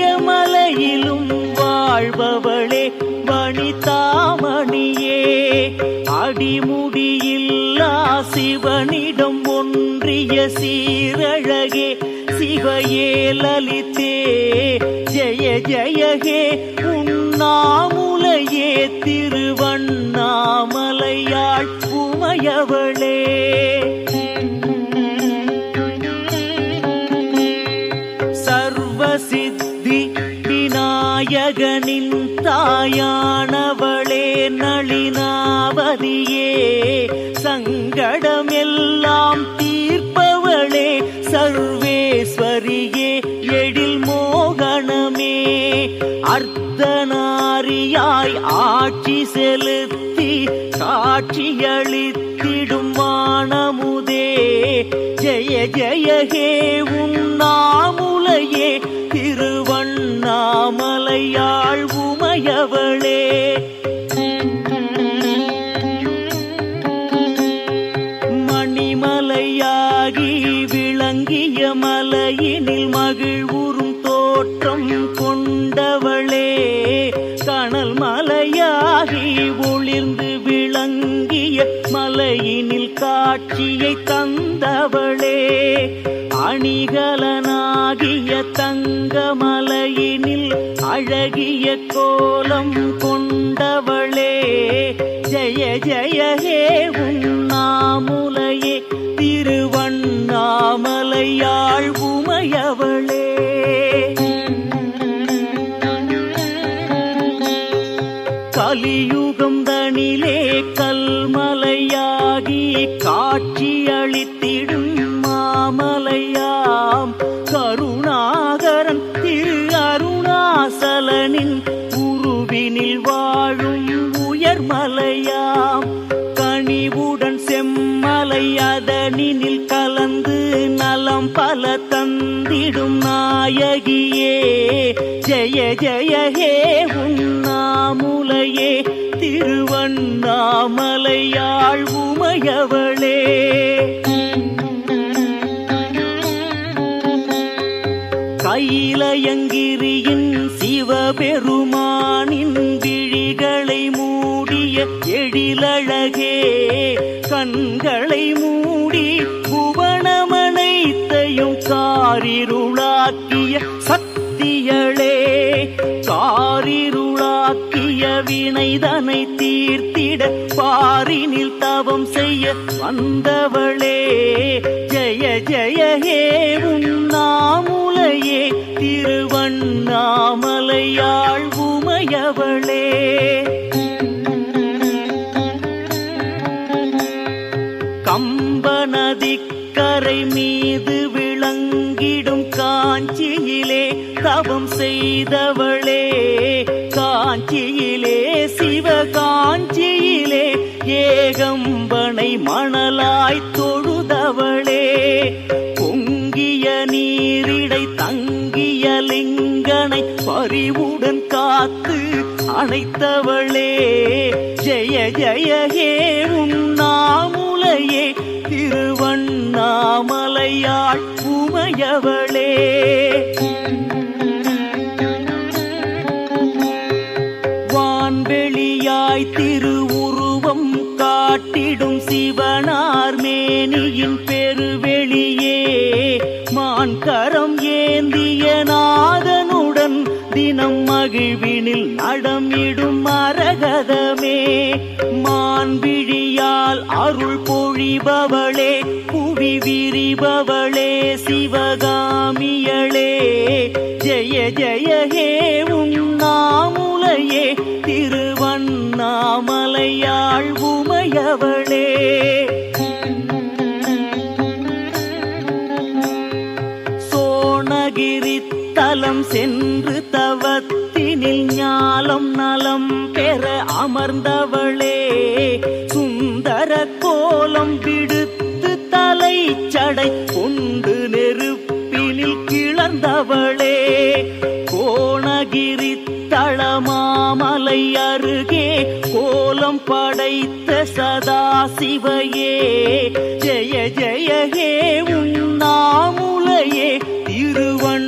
இமயமலையிலும் வாழ்பவளே வனிதாமணியே அடிமுடியில்லா சிவனிடம் ஒன்றிய சீரழகே சிவையே லலிதே ஜெய ஜெயகே உண்ணாமுலையே திருவண்ணாமலையாள் உமையவளே. தாயானவளே நளினாவதியே சங்கடம் எல்லாம் தீர்ப்பவளே சர்வேஸ்வரியே எழில் மோகனமே. அர்த்தநாரியாய் ஆட்சி செலுத்தி காட்சியளித்திடும் வானமுதே. ஜெய ஜெய ஹேவும் காட்சியை தந்தவளே அணிகலனாகிய தங்கமலையினில் அழகிய கோலம் கொண்டவளே. ஜெய ஜெய ஹே உண்ணாமுலையே மலையாம் கருணாகரன் திரு அருணாசலனின் உருவினில் வாழும் உயர் மலையாம் கனிவுடன் செம்மலை அதனினில் கலந்து நலம் பல தந்திடும் நாயகியே. ஜெய ஜெய ஹே உண்ணாமுலையே திருவண்ணாமலையாள் உமையவளே. அயிலயங்கிரியின் சிவபெருமானின் விழிகளை மூடிய எழிலழகே கண்களை மூடி புவனமனைத்தையும் காரிருளாக்கிய சக்தியளே காரிருளாக்கிய வினைதனை தீர்த்திட பாரினில் தவம் செய்ய வந்தவளே. உடையாள் உமையவளே. கம்பநதிக்கரை மீது விளங்கிடும் காஞ்சியிலே தவம் செய்தவளே. காஞ்சியிலே சிவகாஞ்சியிலே ஏகம்பனை மணலாய் தொழுதவளே. அணைத்தவளே. ஜெய ஜெய ஹே உண்ணாமுலையே திருவண்ணாமலையாள் உமையவளே. வான்வெளியாய் திருவுருவம் காட்டிடும் சிவனார் மேனியின் பெருவே தினம் மகிழ்வினில் நடமிடும் மரகதமே. மான்விழியால் அருள் பொழிபவளே புவி விரிபவளே சிவகாமியளே. ஜெய ஜெய ஹே உண்ணாமுலையே நலம் பெற அமர்ந்தவளே சுந்தர கோலம் விடுத்து தலை சடை கொண்டு நெருப்பினில் கிளர்ந்தவளே கோணகிரி தளமாமலை அருகே கோலம் படைத்த சதா சிவையே ஜெய ஜெய ஹே உன்னாமுலையே திருவண்ணாமலையாள்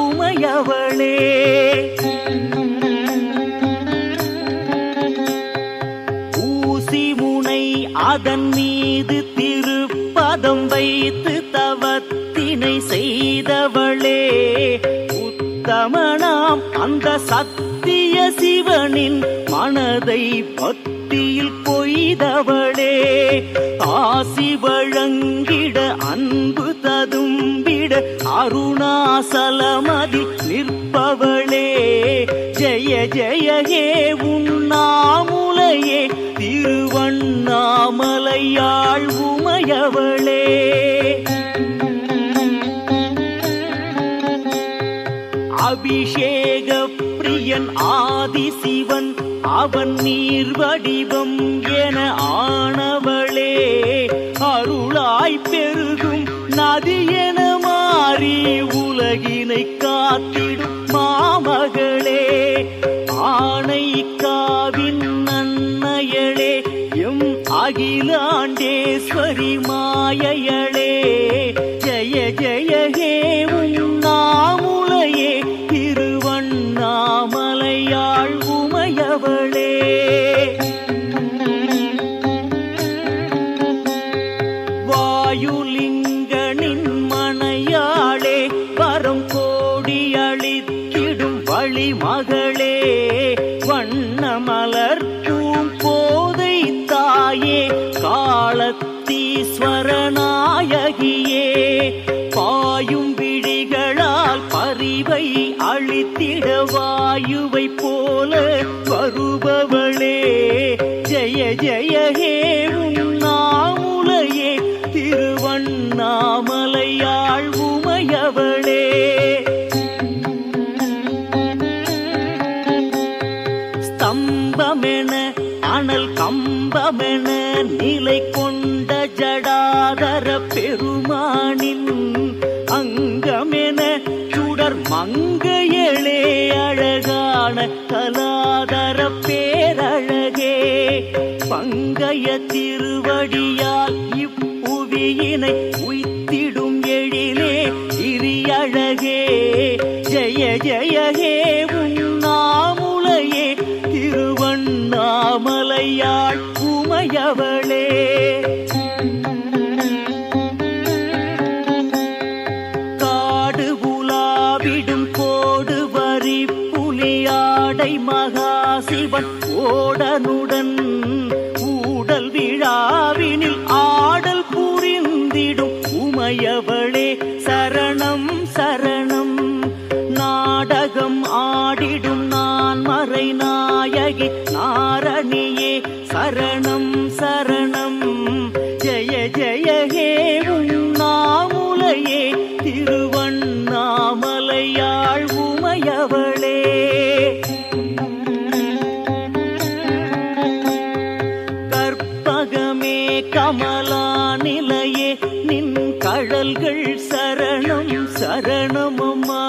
உமையவளே. ஊசி முனை அதன் மீது திருப்பதம் வைத்து தவத்தினை செய்தவளே. உத்தமனாம் அந்த சத்திய சிவனின் மனதை பக்தியில் கொய்தவளே ஆசி வழங்கிட அன்பு ததும்பிட அருணாசலமதி நிற்பவளே. ஜெய ஜெய ஹே உண்ணாமுலையே திருவண்ணாமலையாள் உமையவளே. என் ஆதி சிவன் அவன் நீர் வடிவம் என ஆனவளே. அருளாய் பெருகும் நதி என மாறி உலகினை காத்திடும் மாமகளே. ஆணை காவின் நன்னயளே எம் அகிலாண்டேஸ்வரி மாயையளே. அழித்திட வாயுவை போல வருபவளே ஜெய ஜெய ஹே உண்ணாமுலையே திருவண்ணாமலையாள் உமையவளே. ஸ்தம்பமென அனல் கம்பமென நிலை கொண்ட ஜடாதர பெருமானின் அங்கமென சுடர் மங்க அழகான கலாதர பேரழகே பங்கைய திருவடியால் இப்புவியினை உய்த்திடும் எழிலே இரியழகே. ஜெய ஜெய ஹே உண்ணாமுலையே திருவண்ணாமலையாள் உமையவளே. காடு உலாவிடும் கோடு புலியாடை மகாசிவன் ஓடனுடன் கூடல் விழாவினில் ஆடல் புரிந்திடும் உமையவளே சரணம் சரணம். நாடகம் ஆடிடும் நான் மறை நாயகி நாரணியே சரணம் சரணம். கமலா நிலையே நின் கழல்கள் சரணம் சரணமம்மா.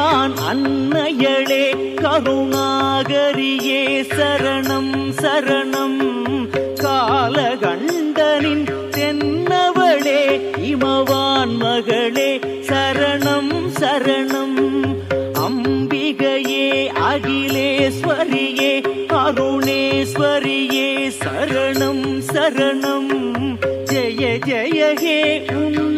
கம்பத்திளையான் அன்னையளே கருணாகரியே சரணம் சரணம். காலகண்டனின் தென்னவளே இமவான் மகளே சரணம் சரணம். அம்பிகையே அகிலேஸ்வரியே அருணேஸ்வரியே சரணம் சரணம். ஜெய ஜெய ஹே உன்